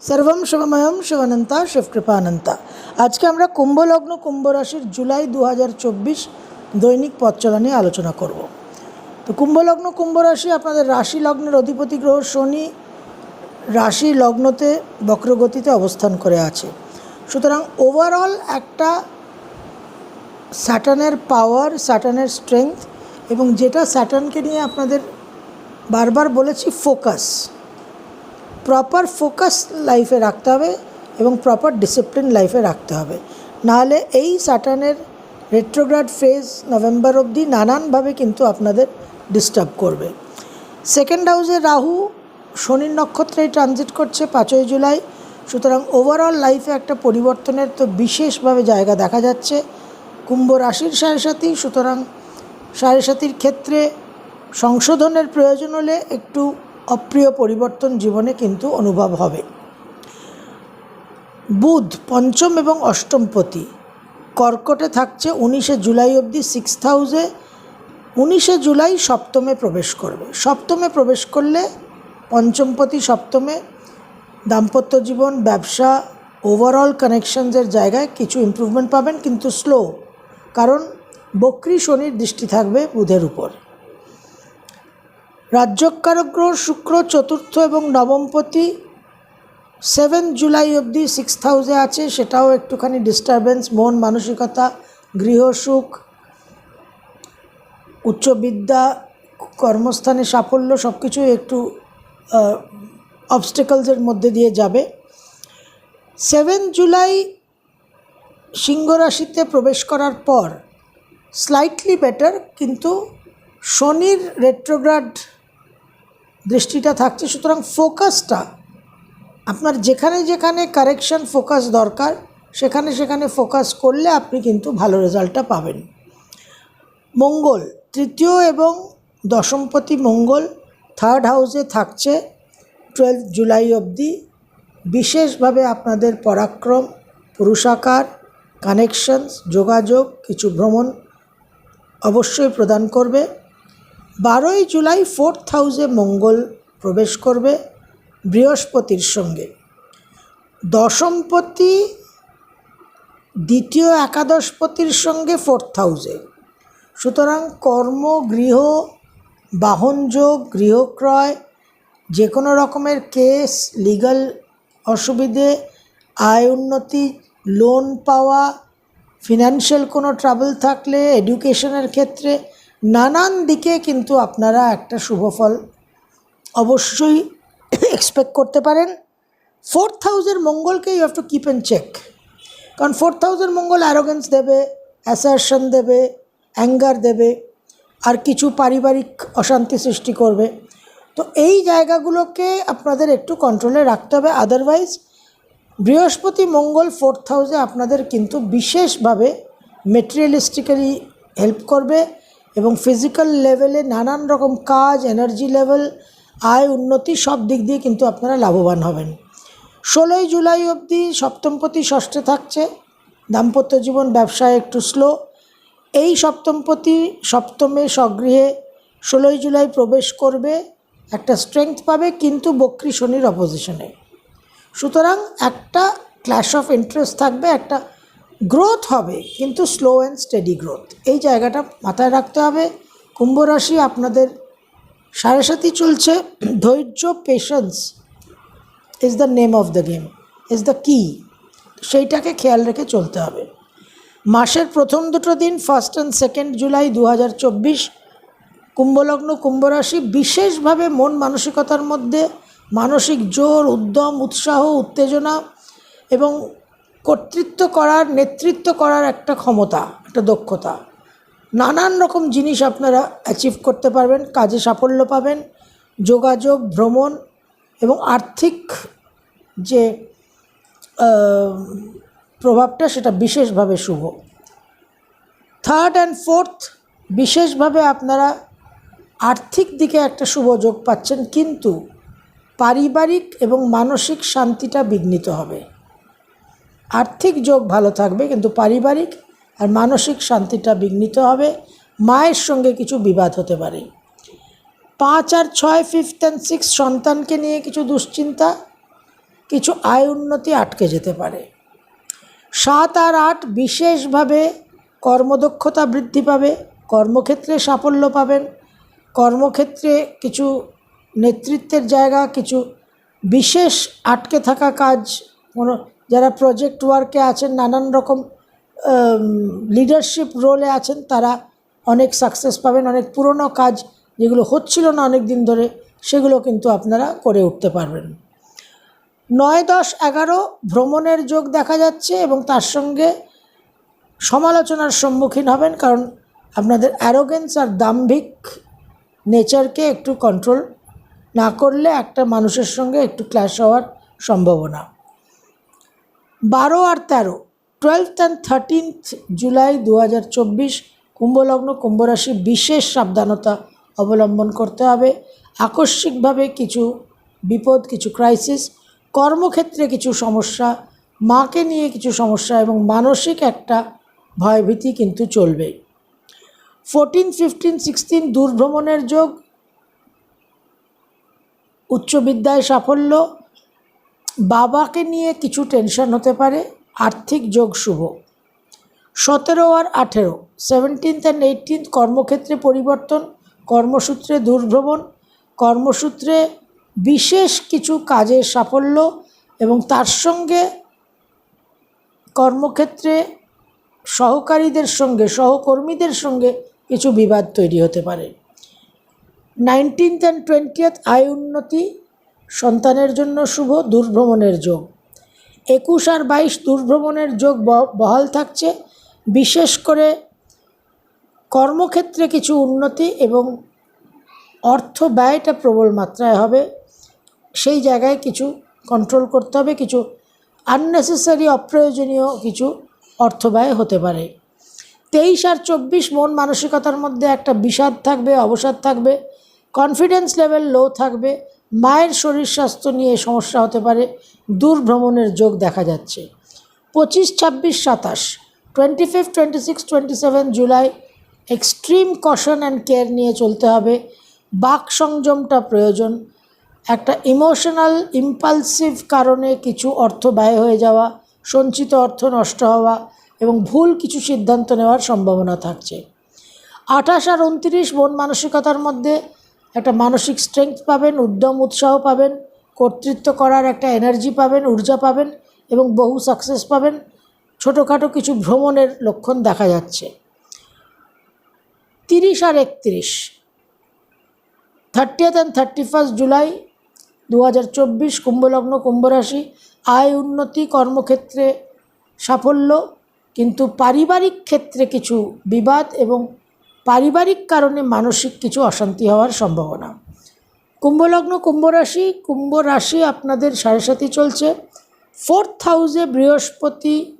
সর্বম শিবময়ম শিবানন্তা শিবকৃপানন্তা। আজকে আমরা কুম্ভলগ্ন কুম্ভ রাশির জুলাই দু হাজার চব্বিশ দৈনিক পথ চলা নিয়ে আলোচনা করব। তো কুম্ভলগ্ন কুম্ভ রাশি আপনাদের রাশি লগ্নের অধিপতি গ্রহ শনি রাশি লগ্নতে বক্রগতিতে অবস্থান করে আছে। সুতরাং ওভারঅল একটা স্যাটার্নের পাওয়ার স্যাটার্নের স্ট্রেংথ এবং যেটা স্যাটার্নকে নিয়ে আপনাদের বারবার বলেছি ফোকাস প্রপার ফোকাস লাইফে রাখতে হবে এবং প্রপার ডিসিপ্লিন লাইফে রাখতে হবে। নাহলে এই স্যাটার্নের রেট্রোগ্রাড ফেজ নভেম্বর অবধি নানানভাবে কিন্তু আপনাদের ডিস্টার্ব করবে। সেকেন্ড হাউসে রাহু শনির নক্ষত্রেই ট্রানজিট করছে পাঁচই জুলাই। সুতরাং ওভারঅল লাইফে একটা পরিবর্তনের তো বিশেষভাবে জায়গা দেখা যাচ্ছে। কুম্ভ রাশির সাড়ে সাথী সুতরাং সাড়ে সাথীর ক্ষেত্রে সংশোধনের প্রয়োজন হলে একটু অপ্রিয় পরিবর্তন জীবনে কিন্তু অনুভব হবে। বুধ পঞ্চম এবং অষ্টমপতি কর্কটে থাকছে উনিশে জুলাই অবধি সিক্স হাউসে উনিশে জুলাই সপ্তমে প্রবেশ করবে। সপ্তমে প্রবেশ করলে পঞ্চমপতি সপ্তমে। দাম্পত্য জীবন, ব্যবসা ওভারঅল কানেকশনসের জায়গায় কিছু ইমপ্রুভমেন্ট পাবেন, কিন্তু স্লো কারণ বক্রি শনির দৃষ্টি থাকবে বুধের উপর। রাজ্যকারক গ্রহ শুক্র, চতুর্থ এবং নবমপতি সেভেন জুলাই অবধি সিক্স হাউসে আছে, সেটাও একটুখানি ডিস্টারবেন্স মন, মানসিকতা গৃহসুখ উচ্চবিদ্যা কর্মস্থানে সাফল্য সব কিছুই একটু অবস্টেকলসের মধ্যে দিয়ে যাবে। সেভেন জুলাই সিংহ রাশিতে প্রবেশ করার পর স্লাইটলি বেটার কিন্তু শনির রেট্রোগ্রাড দৃষ্টিটা থাকছে, সুতরাং ফোকাসটা, আপনার যেখানে যেখানে কারেকশন ফোকাস দরকার, সেখানে সেখানে ফোকাস করলে আপনি কিন্তু ভালো রেজাল্টটা পাবেন। মঙ্গল, তৃতীয় এবং দশমপতি মঙ্গল থার্ড হাউসে থাকছে টুয়েলভ জুলাই অবধি। বিশেষভাবে আপনাদের পরাক্রম, পুরুষাকার কানেকশনস যোগাযোগ, কিছু ভ্রমণ অবশ্যই প্রদান করবে। বারোই জুলাই ফোর্থ হাউসে মঙ্গল প্রবেশ করবে বৃহস্পতির সঙ্গে। দশমপতি দ্বিতীয় একাদশপতির সঙ্গে ফোর্থ হাউসে। সুতরাং কর্ম, গৃহ বাহনযোগ গৃহক্রয় যে কোনো রকমের কেস, লিগাল অসুবিধে, আয় উন্নতি, লোন পাওয়া, ফিনান্সিয়াল কোনো ট্রাবল থাকলে, এডুকেশনের ক্ষেত্রে নানান দিকে কিন্তু আপনারা একটা শুভফল অবশ্যই এক্সপেক্ট করতে পারেন। ফোর্থ হাউসের মঙ্গলকে you have to keep in check কারণ ফোর্থ হাউসের মঙ্গল অ্যারোগেন্স দেবে অ্যাসারশন দেবে অ্যাঙ্গার দেবে, আর কিছু পারিবারিক অশান্তি সৃষ্টি করবে। তো এই জায়গাগুলোকে আপনাদের একটু কন্ট্রোলে রাখতে হবে। আদারওয়াইজ বৃহস্পতি মঙ্গল ফোর্থ হাউসে আপনাদের কিন্তু বিশেষভাবে মেটেরিয়ালিস্টিক্যালি হেল্প করবে। এবং ফিজিক্যাল লেভেলে নানান রকম কাজ এনার্জি লেভেল আয়, উন্নতি সব দিক দিয়ে কিন্তু আপনারা লাভবান হবেন। ষোলোই জুলাই অবধি সপ্তমপতি ষষ্ঠে থাকছে। দাম্পত্য জীবন ব্যবসায় একটু স্লো এই সপ্তমপতি সপ্তমে স্বগৃহে ষোলোই জুলাই প্রবেশ করবে, একটা স্ট্রেংথ পাবে কিন্তু বক্রী শনির অপোজিশনে সুতরাং একটা ক্ল্যাশ অফ ইন্টারেস্ট থাকবে, একটা গ্রোথ হবে, কিন্তু স্লো অ্যান্ড স্টেডি গ্রোথ এই জায়গাটা মাথায় রাখতে হবে। কুম্ভ রাশি আপনাদের সাড়ে সাথী চলছে। ধৈর্য patience is the name of the game is the কি সেইটাকে খেয়াল রেখে চলতে হবে। মাসের প্রথম দুটো দিন ফার্স্ট অ্যান্ড সেকেন্ড জুলাই দু হাজার চব্বিশ কুম্ভলগ্ন কুম্ভরাশি বিশেষভাবে মন মানসিকতার মধ্যে মানসিক জোর, উদ্যম, উৎসাহ, উত্তেজনা এবং কর্তৃত্ব করার, নেতৃত্ব করার একটা ক্ষমতা, একটা দক্ষতা। নানান রকম জিনিস আপনারা অ্যাচিভ করতে পারবেন, কাজে সাফল্য পাবেন, যোগাযোগ, ভ্রমণ এবং আর্থিক যে প্রভাবটা সেটা বিশেষভাবে শুভ। থার্ড অ্যান্ড ফোর্থ বিশেষভাবে আপনারা আর্থিক দিকে একটা শুভ যোগ পাচ্ছেন, কিন্তু পারিবারিক এবং মানসিক শান্তিটা বিঘ্নিত হবে। আর্থিক যোগ ভালো থাকবে, কিন্তু পারিবারিক আর মানসিক শান্তিটা বিঘ্নিত হবে। মায়ের সঙ্গে কিছু বিবাদ হতে পারে। পাঁচ আর ছয় ফিফথ অ্যান্ড সিক্স সন্তানকে নিয়ে কিছু দুশ্চিন্তা, কিছু আয় উন্নতি আটকে যেতে পারে। সাত আর আট বিশেষভাবে কর্মদক্ষতা বৃদ্ধি পাবে, কর্মক্ষেত্রে সাফল্য পাবেন। কর্মক্ষেত্রে কিছু নেতৃত্বের জায়গা, কিছু বিশেষ আটকে থাকা কাজ, কোনো যারা প্রজেক্ট ওয়ার্কে আছেন, নানান রকম লিডারশিপ রোলে আছেন, তারা অনেক সাকসেস পাবেন। অনেক পুরনো কাজ যেগুলো হচ্ছিল না অনেক দিন ধরে, সেগুলো কিন্তু আপনারা করে উঠতে পারবেন। নয় দশ এগারো ভ্রমণের যোগ দেখা যাচ্ছে এবং তার সঙ্গে সমালোচনার সম্মুখীন হবেন, কারণ আপনাদের অ্যারোগেন্স আর দাম্ভিক নেচারকে একটু কন্ট্রোল না করলে একটা মানুষের সঙ্গে একটু ক্ল্যাশ হওয়ার সম্ভাবনা। বারো আর তেরো টুয়েলথ অ্যান্ড থার্টিনথ জুলাই দু হাজার চব্বিশ, কুম্ভলগ্ন, কুম্ভরাশি বিশেষ সাবধানতা অবলম্বন করতে হবে। আকস্মিকভাবে কিছু বিপদ, কিছু ক্রাইসিস কর্মক্ষেত্রে কিছু সমস্যা, মাকে নিয়ে কিছু সমস্যা এবং মানসিক একটা ভয়ভীতি কিন্তু চলবে। ফোরটিন ফিফটিন সিক্সটিন দূরভ্রমণের যোগ উচ্চ বিদ্যায় সাফল্য বাবাকে নিয়ে কিছু টেনশন হতে পারে, আর্থিক যোগ শুভ। সতেরো আর আঠেরো সেভেন্টিন্থ অ্যান্ড এইটিন্থ কর্মক্ষেত্রে পরিবর্তন, কর্মসূত্রে দূরভ্রমণ, কর্মসূত্রে বিশেষ কিছু কাজের সাফল্য এবং তার সঙ্গে কর্মক্ষেত্রে সহকারীদের সঙ্গে, সহকর্মীদের সঙ্গে কিছু বিবাদ তৈরি হতে পারে। নাইনটিন্থ অ্যান্ড টোয়েন্টিয়েথ আয় উন্নতি সন্তানের জন্য শুভ দূরভ্রমণের যোগ। একুশ আর বাইশ দূরভ্রমণের যোগ বহাল থাকছে। বিশেষ করে কর্মক্ষেত্রে কিছু উন্নতি এবং অর্থ ব্যয়টা প্রবল মাত্রায় হবে। সেই জায়গায় কিছু কন্ট্রোল করতে হবে, কিছু আননেসেসারি অপ্রয়োজনীয় কিছু অর্থ ব্যয় হতে পারে। তেইশ আর চব্বিশ মন মানসিকতার মধ্যে একটা বিষাদ থাকবে, অবসাদ থাকবে। কনফিডেন্স লেভেল লো থাকবে। মায়ের শরীর স্বাস্থ্য নিয়ে সমস্যা হতে পারে দূর ভ্রমণের যোগ দেখা যাচ্ছে। পঁচিশ, ছাব্বিশ, সাতাশ twenty fifth twenty six twenty seven July extreme caution and care নিয়ে চলতে হবে। বাক সংযমটা প্রয়োজন। একটা ইমোশনাল ইম্পালসিভ কারণে কিছু অর্থ ব্যয় হয়ে যাওয়া, সঞ্চিত অর্থ নষ্ট হওয়া এবং ভুল কিছু সিদ্ধান্ত নেওয়ার সম্ভাবনা থাকছে। আঠাশ আর উনত্রিশ মন মানসিকতার মধ্যে একটা মানসিক স্ট্রেংথ পাবেন, উদ্যম, উৎসাহ পাবেন, কর্তৃত্ব করার একটা এনার্জি পাবেন, ঊর্জা পাবেন এবং বহু সাকসেস পাবেন। ছোটোখাটো কিছু ভ্রমণের লক্ষণ দেখা যাচ্ছে। তিরিশ আর একত্রিশ। Thirtieth and thirty first July দু হাজার চব্বিশ, কুম্ভলগ্ন, কুম্ভরাশি। আয়, উন্নতি, কর্মক্ষেত্রে সাফল্য, কিন্তু পারিবারিক ক্ষেত্রে কিছু বিবাদ এবং পারিবারিক কারণে মানসিক কিছু অশান্তি হওয়ার সম্ভাবনা। কুম্ভলগ্ন কুম্ভরাশি কুম্ভ রাশি আপনাদের সাড়ে সাথী চলছে। ফোর্থ হাউসে বৃহস্পতি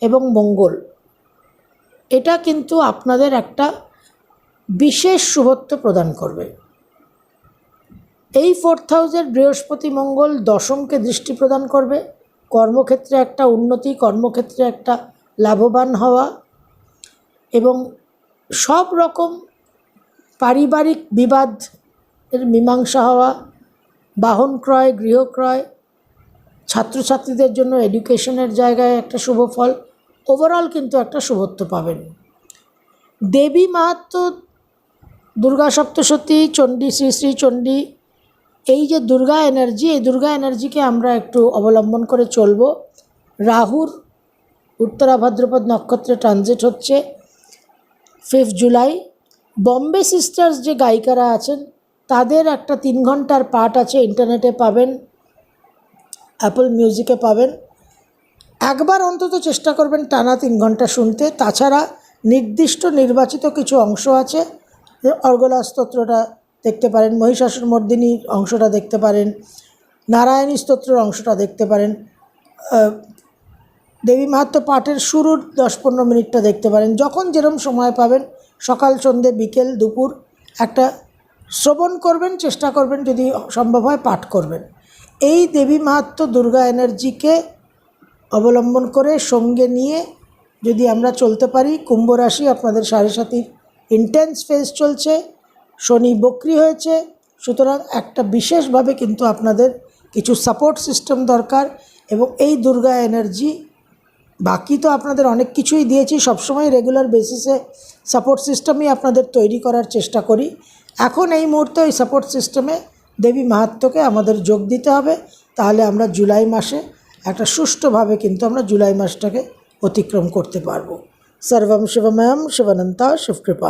এবং মঙ্গল। এটা কিন্তু আপনাদের একটা বিশেষ শুভত্ব প্রদান করবে। এই ফোর্থ হাউসের বৃহস্পতি মঙ্গল দশমকে দৃষ্টি প্রদান করবে। কর্মক্ষেত্রে একটা উন্নতি, কর্মক্ষেত্রে একটা লাভবান হওয়া এবং সব রকম পারিবারিক বিবাদ এর মীমাংসা হওয়া, বাহন ক্রয় গৃহক্রয় ছাত্রছাত্রীদের জন্য এডুকেশনের জায়গায় একটা শুভ ফল ওভারঅল কিন্তু একটা শুভত্ব পাবেন। দেবী মাহাত্ম, দুর্গা সপ্তশতী, চণ্ডী, শ্রী শ্রী চণ্ডী, এই যে দুর্গা এনার্জি এই দুর্গা এনার্জিকে আমরা একটু অবলম্বন করে চলব। রাহুর, উত্তরা ভাদ্রপদ নক্ষত্রে ট্রানজিট হচ্ছে। ফিফথ জুলাই। বম্বে সিস্টার্স যে গায়িকারা আছেন, তাদের একটা তিন ঘণ্টার পাঠ আছে ইন্টারনেটে পাবেন, অ্যাপল মিউজিকে পাবেন। একবার অন্তত চেষ্টা করবেন টানা তিন ঘণ্টা শুনতে। তাছাড়া নির্দিষ্ট নির্বাচিত কিছু অংশ আছে অর্গলা স্তোত্রটা দেখতে পারেন, মহিষাসুর মর্দিনী অংশটা দেখতে পারেন, নারায়ণী স্তোত্রের অংশটা দেখতে পারেন। দেবী মাহাত্ম পাঠের শুরুর দশ পনেরো মিনিটটা দেখতে পারেন। যখন যেরকম সময় পাবেন, সকাল, সন্ধে, বিকেল, দুপুর, একটা শ্রবণ করবেন, চেষ্টা করবেন, যদি সম্ভব হয় পাঠ করবেন। এই দেবী মাহাত্ম দুর্গা এনার্জিকে অবলম্বন করে সঙ্গে নিয়ে যদি আমরা চলতে পারি, কুম্ভ রাশি আপনাদের সাড়ে সাথীর ইন্টেন্স ফেজ চলছে, শনি বক্রি হয়েছে, সুতরাং একটা বিশেষভাবে কিন্তু আপনাদের কিছু সাপোর্ট সিস্টেম দরকার এবং এই দুর্গা এনার্জি বাকি তো আপনাদের অনেক কিছুই দিয়েছি। সবসময় রেগুলার বেসিসে সাপোর্ট সিস্টেমই আপনাদের তৈরি করার চেষ্টা করি। এখন এই মুহূর্তে ওই সাপোর্ট সিস্টেমে দেবী মাহাত্ম্যকে আমাদের যোগ দিতে হবে। তাহলে আমরা জুলাই মাসে একটা সুষ্ঠুভাবে কিন্তু আমরা জুলাই মাসটাকে অতিক্রম করতে পারব। সর্বম শিবময়ম শিবানন্তা শিবকৃপা